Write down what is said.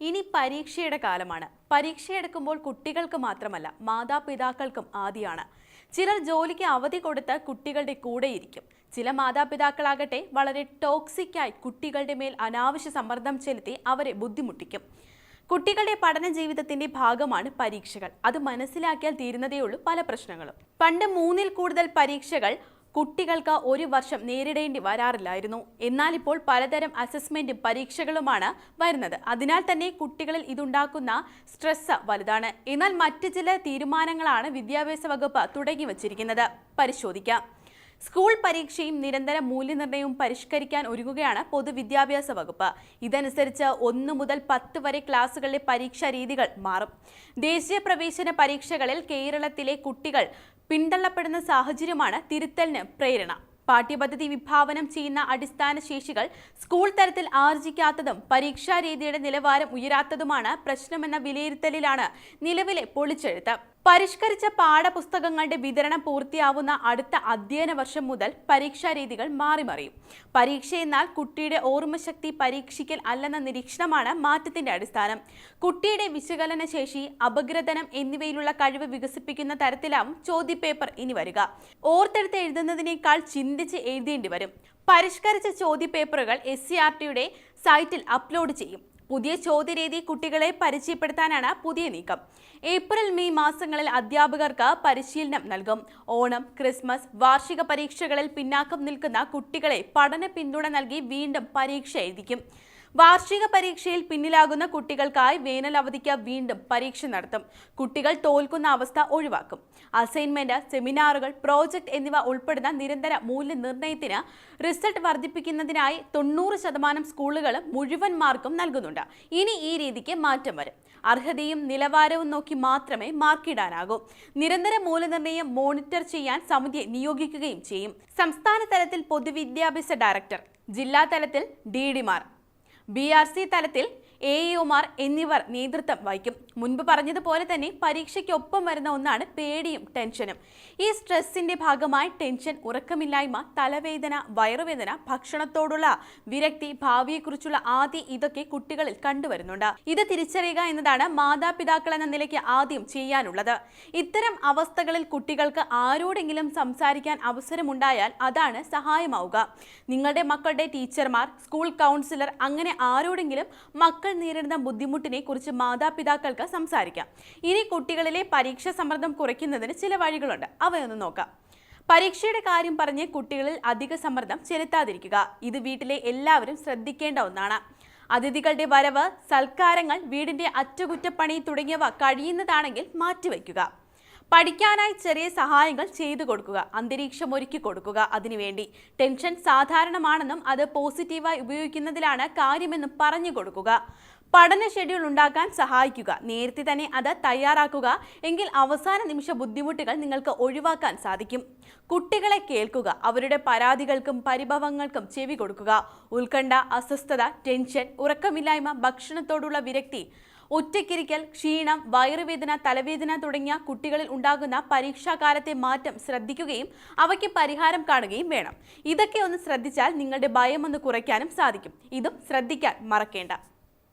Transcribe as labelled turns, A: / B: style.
A: ഇനി പരീക്ഷയുടെ കാലമാണ്. പരീക്ഷയെടുക്കുമ്പോൾ കുട്ടികൾക്ക് മാത്രമല്ല മാതാപിതാക്കൾക്കും ആദിയാണ്. ചിലർ ജോലിക്ക് അവധി കൊടുത്ത് കുട്ടികളുടെ കൂടെയിരിക്കും ചില മാതാപിതാക്കളാകട്ടെ വളരെ ടോക്സിക്കായി കുട്ടികളുടെ മേൽ അനാവശ്യ സമ്മർദ്ദം ചെലുത്തി അവരെ ബുദ്ധിമുട്ടിക്കും. കുട്ടികളുടെ പഠന ജീവിതത്തിന്റെ ഭാഗമാണ് പരീക്ഷകൾ. അത് മനസ്സിലാക്കിയാൽ തീരുന്നതേയുള്ളൂ പല പ്രശ്നങ്ങളും. പണ്ട് മൂന്നിൽ കൂടുതൽ പരീക്ഷകൾ കുട്ടികൾക്ക് ഒരു വർഷം നേരിടേണ്ടി വരാറില്ലായിരുന്നു. എന്നാൽ ഇപ്പോൾ പലതരം അസസ്മെന്റും പരീക്ഷകളുമാണ് വരുന്നത്. അതിനാൽ തന്നെ കുട്ടികളിൽ ഇതുണ്ടാക്കുന്ന സ്ട്രെസ് വലുതാണ്. എന്നാൽ മറ്റ് ചില തീരുമാനങ്ങളാണ് വിദ്യാഭ്യാസ വകുപ്പ് തുടങ്ങി വച്ചിരിക്കുന്നത്. പരിശോധിക്കാം. സ്കൂൾ പരീക്ഷയും നിരന്തര മൂല്യനിർണയവും പരിഷ്കരിക്കാൻ ഒരുങ്ങുകയാണ് പൊതുവിദ്യാഭ്യാസ വകുപ്പ്. ഇതനുസരിച്ച് ഒന്ന് മുതൽ പത്ത് വരെ ക്ലാസുകളിലെ പരീക്ഷാ രീതികൾ മാറും. ദേശീയ പ്രവേശന പരീക്ഷകളിൽ കേരളത്തിലെ കുട്ടികൾ പിന്തള്ളപ്പെടുന്ന സാഹചര്യമാണ് തിരുത്തലിന് പ്രേരണ. പാഠ്യപദ്ധതി വിഭാവനം ചെയ്യുന്ന അടിസ്ഥാന ശേഷികൾ സ്കൂൾ തലത്തിൽ ആർജിക്കാത്തതും പരീക്ഷാ രീതിയുടെ നിലവാരം ഉയരാത്തതുമാണ് പ്രശ്നമെന്ന വിലയിരുത്തലിലാണ് നിലവിലെ പൊളിച്ചെഴുത്ത്. പരിഷ്കരിച്ച പാഠപുസ്തകങ്ങളുടെ വിതരണം പൂർത്തിയാവുന്ന അടുത്ത അധ്യയന വർഷം മുതൽ പരീക്ഷാ രീതികൾ മാറിമറിയും. പരീക്ഷ എന്നാൽ കുട്ടിയുടെ ഓർമ്മശക്തി പരീക്ഷിക്കൽ അല്ലെന്ന നിരീക്ഷണമാണ് മാറ്റത്തിന്റെ അടിസ്ഥാനം. കുട്ടിയുടെ വിശകലന ശേഷി അപഗ്രഥനം എന്നിവയിലുള്ള കഴിവ് വികസിപ്പിക്കുന്ന തരത്തിലാവും ചോദ്യപേപ്പർ ഇനി വരിക. ഓർത്തെടുത്ത് എഴുതുന്നതിനേക്കാൾ ചിന്തിച്ച് എഴുതേണ്ടി വരും. പരിഷ്കരിച്ച ചോദ്യപേപ്പറുകൾ എസ് സൈറ്റിൽ അപ്ലോഡ് ചെയ്യും. പുതിയ ചോദ്യരീതി കുട്ടികളെ പരിചയപ്പെടുത്താനാണ് പുതിയ നീക്കം. ഏപ്രിൽ മെയ് മാസങ്ങളിൽ അധ്യാപകർക്ക് പരിശീലനം നൽകും. ഓണം ക്രിസ്മസ് വാർഷിക പരീക്ഷകളിൽ പിന്നാക്കം നിൽക്കുന്ന കുട്ടികളെ പഠന പിന്തുണ നൽകി വീണ്ടും പരീക്ഷ എഴുതിക്കും. വാർഷിക പരീക്ഷയിൽ പിന്നിലാകുന്ന കുട്ടികൾക്കായി വേനൽ അവധിക്ക് വീണ്ടും പരീക്ഷ നടത്തും. കുട്ടികൾ തോൽക്കുന്ന അവസ്ഥ ഒഴിവാക്കും. അസൈൻമെന്റ് സെമിനാറുകൾ പ്രോജക്ട് എന്നിവ ഉൾപ്പെടുന്ന നിരന്തര മൂല്യനിർണയത്തിന് റിസൾട്ട് വർദ്ധിപ്പിക്കുന്നതിനായി തൊണ്ണൂറ് ശതമാനം സ്കൂളുകളും മുഴുവൻ മാർക്കും നൽകുന്നുണ്ട്. ഇനി ഈ രീതിക്ക് മാറ്റം വരും. അർഹതയും നിലവാരവും നോക്കി മാത്രമേ മാർക്കിടാനാകൂ നിരന്തര മൂല്യനിർണയം മോണിറ്റർ ചെയ്യാൻ സമിതിയെ നിയോഗിക്കുകയും ചെയ്യും. സംസ്ഥാന തലത്തിൽ പൊതുവിദ്യാഭ്യാസ ഡയറക്ടർ ജില്ലാ തലത്തിൽ ഡി ഡിമാർ ബി ആർ സി തലത്തിൽ എ ഒമാർ എന്നിവർ നേതൃത്വം വഹിക്കും. മുൻപ് പറഞ്ഞതുപോലെ തന്നെ പരീക്ഷയ്ക്കൊപ്പം വരുന്ന ഒന്നാണ് പേടിയും ടെൻഷനും. ഈ സ്ട്രെസ്സിന്റെ ഭാഗമായി ടെൻഷൻ ഉറക്കമില്ലായ്മ തലവേദന വയറുവേദന ഭക്ഷണത്തോടുള്ള വിരക്തി ഭാവിയെക്കുറിച്ചുള്ള ആദ്യ ഇതൊക്കെ കുട്ടികളിൽ കണ്ടുവരുന്നുണ്ട്. ഇത് തിരിച്ചറിയുക എന്നതാണ് മാതാപിതാക്കൾ എന്ന നിലയ്ക്ക് ആദ്യം ചെയ്യാനുള്ളത്. ഇത്തരം അവസ്ഥകളിൽ കുട്ടികൾക്ക് ആരോടെങ്കിലും സംസാരിക്കാൻ അവസരമുണ്ടായാൽ അതാണ് സഹായമാവുക. നിങ്ങളുടെ മക്കളുടെ ടീച്ചർമാർ സ്കൂൾ കൗൺസിലർ അങ്ങനെ ആരോടെങ്കിലും മക്കൾ നേരിടുന്ന ബുദ്ധിമുട്ടിനെ കുറിച്ച് മാതാപിതാക്കൾക്ക് സംസാരിക്കാം. ഇനി കുട്ടികളിലെ പരീക്ഷ സമ്മർദ്ദം കുറയ്ക്കുന്നതിന് ചില വഴികളുണ്ട്. അവയൊന്ന് നോക്കാം. പരീക്ഷയുടെ കാര്യം പറഞ്ഞ് കുട്ടികളിൽ അധിക സമ്മർദ്ദം ചെലുത്താതിരിക്കുക. ഇത് വീട്ടിലെ എല്ലാവരും ശ്രദ്ധിക്കേണ്ട ഒന്നാണ്. അതിഥികളുടെ വരവ് സൽക്കാരങ്ങൾ വീടിന്റെ അറ്റകുറ്റപ്പണി തുടങ്ങിയവ കഴിയുന്നതാണെങ്കിൽ മാറ്റിവെക്കുക പഠിക്കാനായി ചെറിയ സഹായങ്ങൾ ചെയ്തു കൊടുക്കുക അന്തരീക്ഷം ഒരുക്കി കൊടുക്കുക അതിനുവേണ്ടി ടെൻഷൻ സാധാരണമാണെന്നും അത് പോസിറ്റീവായി ഉപയോഗിക്കുന്നതിലാണ് കാര്യമെന്നും പറഞ്ഞു കൊടുക്കുക. പഠന ഷെഡ്യൂൾ ഉണ്ടാക്കാൻ സഹായിക്കുക. നേരത്തെ തന്നെ അത് തയ്യാറാക്കുക. എങ്കിൽ അവസാന നിമിഷ ബുദ്ധിമുട്ടുകൾ നിങ്ങൾക്ക് ഒഴിവാക്കാൻ സാധിക്കും. കുട്ടികളെ കേൾക്കുക അവരുടെ പരാതികൾക്കും പരിഭവങ്ങൾക്കും ചെവി കൊടുക്കുക. ഉത്കണ്ഠ അസ്വസ്ഥത ടെൻഷൻ ഉറക്കമില്ലായ്മ ഭക്ഷണത്തോടുള്ള വിരക്തി ഒറ്റക്കിരിക്കൽ ക്ഷീണം വയറുവേദന തലവേദന തുടങ്ങിയ കുട്ടികളിൽ ഉണ്ടാകുന്ന പരീക്ഷാകാലത്തെ മാറ്റം ശ്രദ്ധിക്കുകയും അവയ്ക്ക് പരിഹാരം കാണുകയും വേണം. ഇതൊക്കെ ഒന്ന് ശ്രദ്ധിച്ചാൽ നിങ്ങളുടെ ഭയം ഒന്ന് കുറയ്ക്കാനും സാധിക്കും. ഇതും ശ്രദ്ധിക്കാൻ മറക്കേണ്ട.